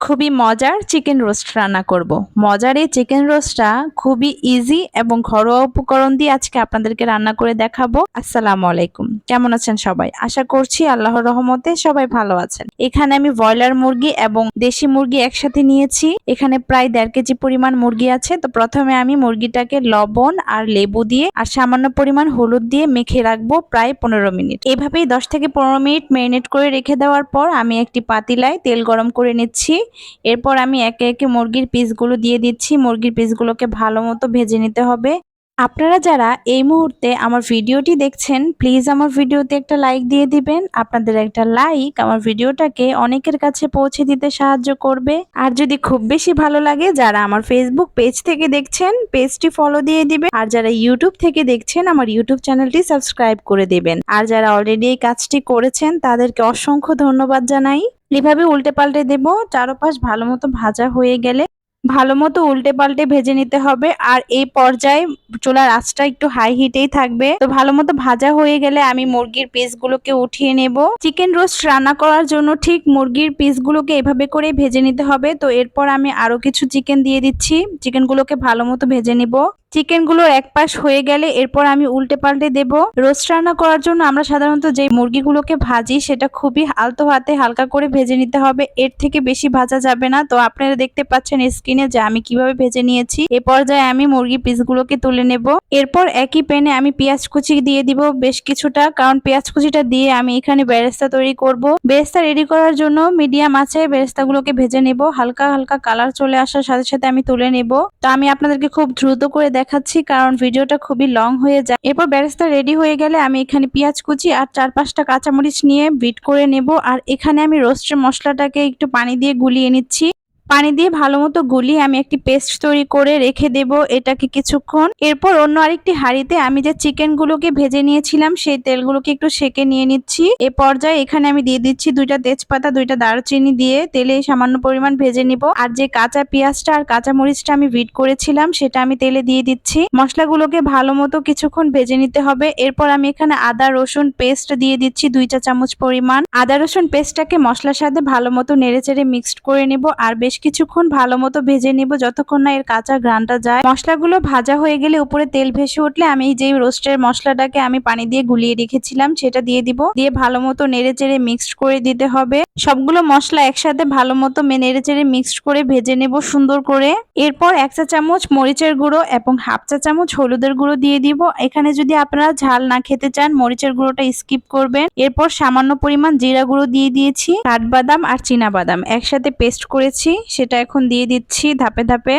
খুবই মজার chicken roast রান্না করব। মজার এই চিকেন রোস্টটা খুবই ইজি এবং ঘরোয়া উপকরণ দিয়ে আজকে আপনাদেরকে রান্না করে দেখাবো। আসসালামু আলাইকুম। কেমন আছেন সবাই? আশা করছি আল্লাহর রহমতে সবাই ভালো আছেন। এখানে আমি ব্রয়লার মুরগি এবং দেশি মুরগি একসাথে নিয়েছি। এখানে প্রায় দেড় কেজি পরিমাণ মুরগি আছে। তো প্রথমে আমি মুরগিটাকে লবণ আর লেবু দিয়ে আর সামান্য পরিমাণ হলুদ দিয়ে মেখে রাখব প্রায় পনেরো মিনিট। এভাবেই দশ থেকে পনেরো মিনিট ম্যারিনেট করে রেখে দেওয়ার পর আমি একটি পাতিলায় তেল গরম করে নিচ্ছি। এরপর আমি একে একে মুরগির পিসগুলো দিয়ে দিচ্ছি। মুরগির পিসগুলোকে ভালো মতো ভেজে নিতে হবে। আপনারা যারা এই মুহূর্তে আমার ভিডিওটি দেখছেন প্লিজ আমার ভিডিওতে একটা লাইক দিয়ে দিবেন। আপনাদের একটা লাইক আমার ভিডিওটাকে অনেকের কাছে পৌঁছে দিতে সাহায্য করবে। আর যদি খুব বেশি ভালো লাগে, যারা আমার ফেসবুক পেজ থেকে দেখছেন পেজটি ফলো দিয়ে দিবে আর যারা ইউটিউব থেকে দেখছেন, আমার ইউটিউব চ্যানেলটি সাবস্ক্রাইব করে দেবেন। আর যারা অলরেডি এই কাজটি করেছেন, তাদেরকে অসংখ্য ধন্যবাদ জানাই। এভাবে উল্টে পাল্টে দেব, চারোপাশ ভালো মতো ভাজা হয়ে গেলে ভালো মতো উল্টে পাল্টে ভেজে নিতে হবে। আর এই পর্যায়ে চুলার আঁচটা একটু হাই হিটেই থাকবে। তো ভালো মতো ভাজা হয়ে গেলে আমি মুরগির পিসগুলোকে উঠিয়ে নেব। চিকেন রোস্ট রান্না করার জন্য ঠিক মুরগির পিসগুলোকে এভাবে করে ভেজে নিতে হবে। তো এরপর আমি আরও কিছু চিকেন দিয়ে দিচ্ছি। চিকেনগুলোকে ভালো মতো ভেজে নিব। চিকেনগুলো এক পাশ হয়ে গেলে এরপর আমি উল্টে পাল্টে দেব। রোস্ট রান্না করার জন্য আমরা সাধারণত যে মুরগিগুলোকে ভাজি সেটা খুবই আলতো হাতে হালকা করে ভেজে নিতে হবে। এর থেকে বেশি ভাজা যাবে না। তো আপনারা দেখতে পাচ্ছেন স্ক্রিনে যে আমি কীভাবে ভেজে নিয়েছি। এ পর্যায়ে আমি মুরগি পিসগুলোকে তুলে নেব। এরপর একই প্যানে আমি পেঁয়াজ কুচি দিয়ে দিব বেশ কিছুটা। কারণ পেঁয়াজ কুচিটা দিয়ে আমি এখানে বেরেস্তা তৈরি করব। বেরেস্তা রেডি করার জন্য মিডিয়াম আছে বেরেস্তাগুলোকে ভেজে নেব। হালকা হালকা কালার চলে আসার সাথে সাথে আমি তুলে নেব। তো আমি আপনাদেরকে খুব দ্রুত করে দেখাচ্ছি, কারণ ভিডিওটা খুবই লং হয়ে যায়। এরপর ব্যারেস্তা রেডি হয়ে গেলে আমি এখানে পেঁয়াজ কুচি আর চার পাঁচটা কাঁচামরিচ নিয়ে বিট করে নেব। আর এখানে আমি রোস্টের মশলাটাকে একটু পানি দিয়ে গুলিয়ে নিচ্ছি। পানি দিয়ে ভালো মতো গুলিয়ে আমি একটি পেস্ট তৈরি করে রেখে দেব এটাকে কিছুক্ষণ। এরপর অন্য আরেকটি হাঁড়িতে আমি যে চিকেন গুলোকে ভেজে নিয়েছিলাম, সেই তেলগুলোকে একটু সেকে নিয়ে নিচ্ছি। এ পর্যায়ে এখানে আমি দিয়ে দিচ্ছি দুইটা তেজপাতা, দুইটা দারচিনি দিয়ে তেলে সামান্য পরিমাণ ভেজে নিব। আর যে কাঁচা পেঁয়াজটা আর কাঁচা মরিচটা আমি ভিট করেছিলাম, সেটা আমি তেলে দিয়ে দিচ্ছি। মশলাগুলোকে ভালো মতো কিছুক্ষণ ভেজে নিতে হবে। এরপর আমি এখানে আদা, রসুন পেস্ট দিয়ে দিচ্ছি দুই চা চামচ পরিমাণ। আদা, রসুন পেস্টটাকে মশলার সাথে ভালো মতো নেড়ে চেড়ে মিক্সড করে নিব। আর বেশ কিছুক্ষণ ভালো মতো ভেজে নিব যতক্ষণ না এর কাঁচা গ্রানটা যায়। মশলাগুলো ভাজা হয়ে গেলে উপরে তেল ভেসে উঠলে আমি যে রোস্টের মশলাটাকে আমি পানি দিয়ে গুলিয়ে রেখেছিলাম সেটা দিয়ে দিব। দিয়ে ভালো মতো নেড়ে চেড়ে মিক্সড করে দিতে হবে। সবগুলো মশলা একসাথে ভালো মতো নেড়ে চেড়ে মিক্সড করে ভেজে নেব সুন্দর করে। এরপর এক চা চামচ মরিচের গুঁড়ো এবং হাফ চা চামচ হলুদের গুঁড়ো দিয়ে দিব। এখানে যদি আপনারা ঝাল না খেতে চান, মরিচের গুঁড়োটা স্কিপ করবেন। এরপর সামান্য পরিমাণ জিরা গুঁড়ো দিয়ে দিয়েছি, কাঠবাদাম আর বাদাম একসাথে পেস্ট করেছি। সেটা এখন দিয়ে দিচ্ছি ধাপে ধাপে।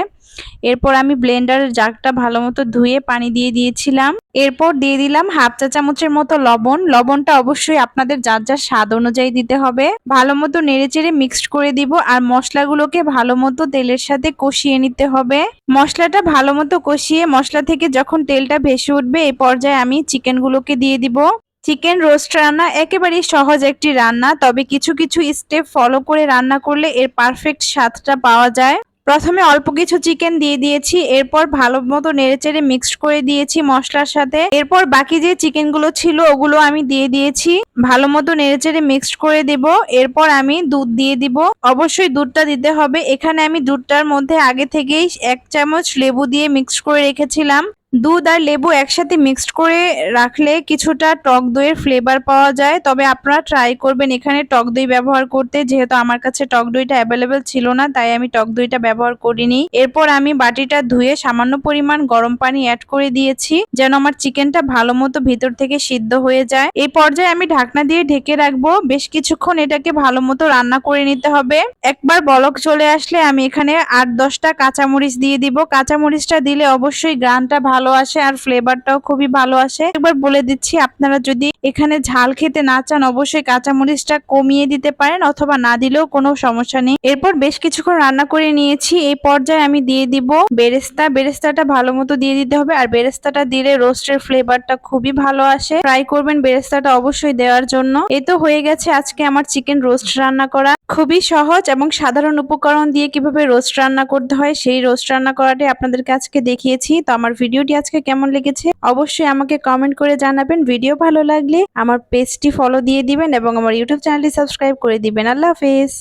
এরপর আমি ব্লেন্ডারের জাগটা ভালো মতো ধুয়ে পানি দিয়ে দিয়েছিলাম। এরপর দিয়ে দিলাম হাফ চা চামচের মতো লবণ। লবণটা অবশ্যই আপনাদের যার যার স্বাদ অনুযায়ী দিতে হবে। ভালো মতো নেড়ে চেড়ে মিক্সড করে দিব আর মশলাগুলোকে ভালো মতো তেলের সাথে কষিয়ে নিতে হবে। মশলাটা ভালো মতো কষিয়ে মশলা থেকে যখন তেলটা ভেসে উঠবে এই পর্যায়ে আমি চিকেনগুলোকে দিয়ে দিব। চিকেন রোস্ট রান্না একেবারেই সহজ একটি রান্না, তবে কিছু কিছু স্টেপ ফলো করে রান্না করলে এর পারফেক্ট স্বাদটা পাওয়া যায়। প্রথমে অল্প কিছু চিকেন দিয়ে দিয়েছি, এরপর ভালো মতো নেড়েচেড়ে মিক্সড করে দিয়েছি মশলার সাথে। এরপর বাকি যে চিকেনগুলো ছিল, ওগুলো আমি দিয়ে দিয়েছি। ভালো মতো নেড়েচেড়ে মিক্সড করে দেব, এরপর আমি দুধ দিয়ে দিব। অবশ্যই দুধটা দিতে হবে। এখানে আমি দুধটার মধ্যে আগে থেকেই এক চামচ লেবু দিয়ে মিক্সড করে রেখেছিলাম। দুধ আর লেবু একসাথে মিক্সড করে রাখলে কিছুটা টক দইয়ের ফ্লেভার পাওয়া যায়। তবে আপনারা ট্রাই করবেন এখানে টক দই ব্যবহার করতে। যেহেতু আমার কাছে টক দইটা অ্যাভেলেবেল ছিল না, তাই আমি টক দইটা ব্যবহার করিনি। এরপর আমি বাটিটা ধুয়ে সামান্য পরিমাণ গরম পানি অ্যাড করে দিয়েছি, যেন আমার চিকেনটা ভালো মতো ভিতর থেকে সিদ্ধ হয়ে যায়। এই পর্যায়ে আমি ঢাকনা দিয়ে ঢেকে রাখব। বেশ কিছুক্ষণ এটাকে ভালো মতো রান্না করে নিতে হবে। একবার বলক চলে আসলে আমি এখানে আট দশটা কাঁচামরিচ দিয়ে দিব। কাঁচামরিচটা দিলে অবশ্যই গ্রানটা ভালো ভালো আসে আর ফ্লেভারটাও খুবই ভালো আসে। একবার বলে দিচ্ছি, আপনারা যদি এখানে ঝাল খেতে না চান, অবশ্যই কাঁচামরিচটা কমিয়ে দিতে পারেন অথবা না দিলেও কোনো সমস্যা নেই। এরপর বেশ কিছুক্ষণ রান্না করে নিয়েছি। এই পর্যায়ে আমি দিয়ে দিব বেরেস্তা। বেরেস্তাটা ভালো মতো দিয়ে দিতে হবে আর বেরেস্তাটা দিলে রোস্টের ফ্লেভারটা খুবই ভালো আসে। ট্রাই করবেন বেরেস্তাটা অবশ্যই দেওয়ার জন্য। এ তো হয়ে গেছে আজকে আমার চিকেন রোস্ট রান্না করা। খুবই সহজ এবং সাধারণ উপকরণ দিয়ে কীভাবে রোস্ট রান্না করতে হয়, সেই রোস্ট রান্না করাটাই আপনাদেরকে আজকে দেখিয়েছি। তো আমার ভিডিওটি আজকে কেমন লেগেছে, অবশ্যই আমাকে কমেন্ট করে জানাবেন। ভিডিও ভালো লাগলে আমার পেজটি ফলো দিয়ে দিবেন এবং আমার ইউটিউব চ্যানেলটি সাবস্ক্রাইব করে দিবেন। আল্লাহ হাফেজ।